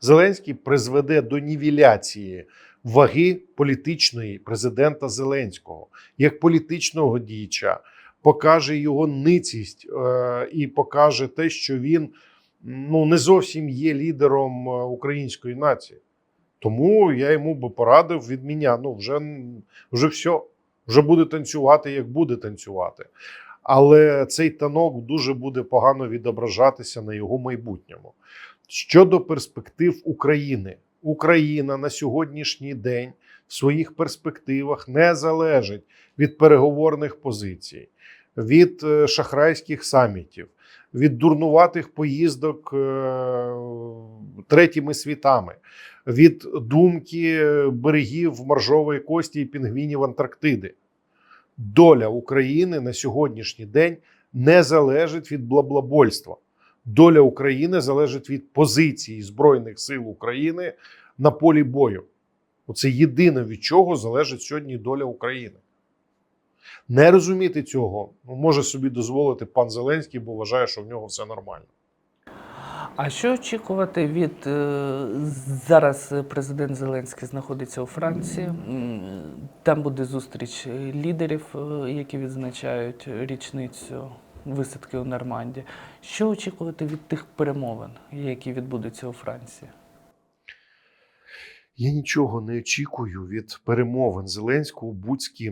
Зеленський призведе до нівеляції ваги політичної президента Зеленського як політичного діяча, покаже його ницість е, і покаже те, що він ну не зовсім є лідером е, української нації. Тому я йому би порадив від мене. Ну вже, вже все, вже буде танцювати, як буде танцювати. Але цей танок дуже буде погано відображатися на його майбутньому. Щодо перспектив України, Україна на сьогоднішній день в своїх перспективах не залежить від переговорних позицій, від е, шахрайських самітів, від дурнуватих поїздок е, третіми світами, від думки берегів Маржової Кості і пінгвінів Антарктиди. Доля України на сьогоднішній день не залежить від блаблабольства. Доля України залежить від позиції Збройних сил України на полі бою. Оце єдине, від чого залежить сьогодні доля України. Не розуміти цього ну, може собі дозволити пан Зеленський, бо вважає, що в нього все нормально. А що очікувати від е, зараз президент Зеленський знаходиться у Франції? Там буде зустріч лідерів, е, які відзначають річницю висадки у Нормандії. Що очікувати від тих перемовин, які відбудуться у Франції? Я нічого не очікую від перемовин Зеленського будь з ким.